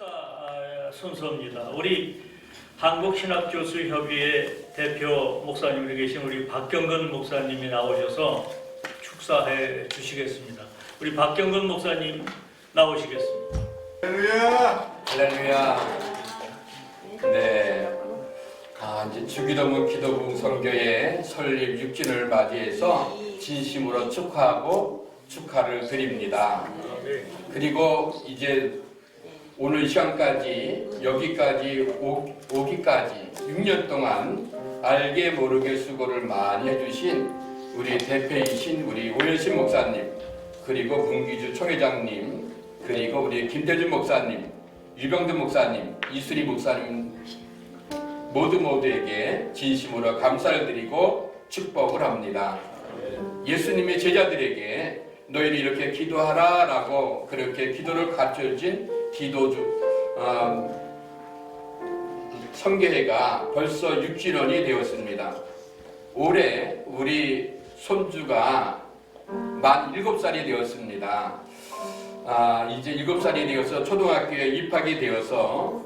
축사 아, 순서입니다. 우리 한국신학교수협의회 대표 목사님으로 계신 우리 박경근 목사님이 나오셔서 축사해 주시겠습니다. 우리 박경근 목사님 나오시겠습니다. 할렐루야! 할렐루야. 네. 아, 이제 주기도문 기도부 선교의 설립 6주년을 맞이해서 진심으로 축하하고 축하를 드립니다. 아, 네. 그리고 이제 오늘 시간까지 여기까지 오, 오기까지 6년 동안 알게 모르게 수고를 많이 해주신 우리 대표이신 우리 오현신 목사님 그리고 문기주 총회장님 그리고 우리 김대준 목사님 유병든 목사님 이수리 목사님 모두 모두에게 진심으로 감사를 드리고 축복을 합니다. 예수님의 제자들에게 너희는 이렇게 기도하라 라고 그렇게 기도를 가르쳐준 기도주 어, 성교회가 벌써 6주년이 되었습니다. 올해 우리 손주가 만 7살이 되었습니다. 아, 이제 7살이 되어서 초등학교에 입학이 되어서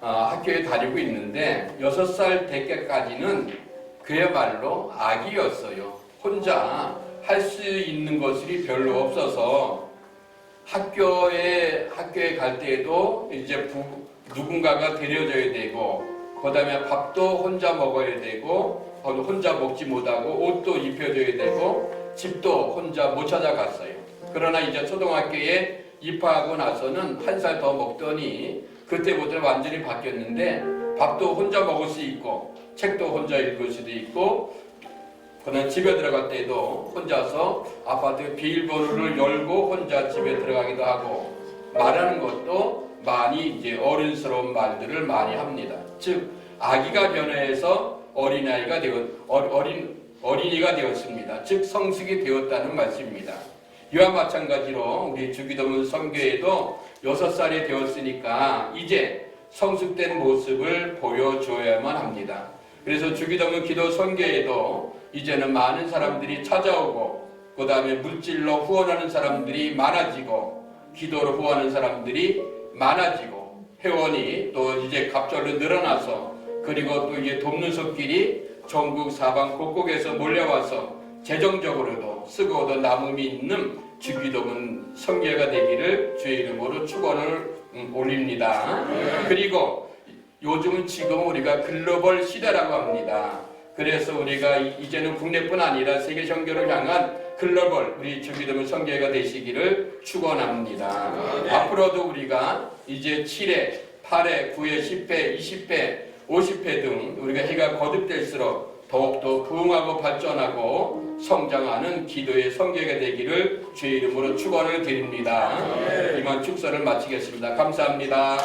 아, 학교에 다니고 있는데 6살 될 때까지는 그야말로 아기였어요. 혼자 할 수 있는 것이 별로 없어서 학교에 학교에 갈 때에도 이제 부, 누군가가 데려줘야 되고 그다음에 밥도 혼자 먹어야 되고 어, 혼자 먹지 못하고 옷도 입혀줘야 되고 집도 혼자 못 찾아갔어요. 그러나 이제 초등학교에 입학하고 나서는 한 살 더 먹더니 그때부터 완전히 바뀌었는데 밥도 혼자 먹을 수 있고 책도 혼자 읽을 수도 있고 그는 집에 들어갈 때도 혼자서 아파트 비밀번호를 열고 혼자 집에 들어가기도 하고 말하는 것도 많이 이제 어른스러운 말들을 많이 합니다. 즉 아기가 변해서 어린아이가 되었 어- 어린 어린이가 되었습니다. 즉 성숙이 되었다는 말씀입니다. 이와 마찬가지로 우리 주기도문 선교에도 여섯 살이 되었으니까 이제 성숙된 모습을 보여줘야만 합니다. 그래서 주기도문 기도 선교에도 이제는 많은 사람들이 찾아오고 그 다음에 물질로 후원하는 사람들이 많아지고 기도로 후원하는 사람들이 많아지고 회원이 또 이제 갑절로 늘어나서 그리고 또 이제 돕는 손길이 전국 사방 곳곳에서 몰려와서 재정적으로도 쓰고도 남음이 있는 주기도문 성교가 되기를 주의 이름으로 축원을 음, 올립니다. 그리고 요즘은 지금 우리가 글로벌 시대라고 합니다. 그래서 우리가 이- 이제는 국내뿐 아니라 세계 선교를 향한 글로벌 우리 주기도문 성교회가 되시기를 축원합니다. 앞으로도 우리가 이제 7회, 8회, 9회, 10회, 20회, 50회 등 우리가 해가 거듭될수록 더욱더 부흥하고 발전하고 성장하는 기도의 성교회가 되기를 주의 이름으로 축원을 드립니다. 이만 축사를 마치겠습니다. 감사합니다.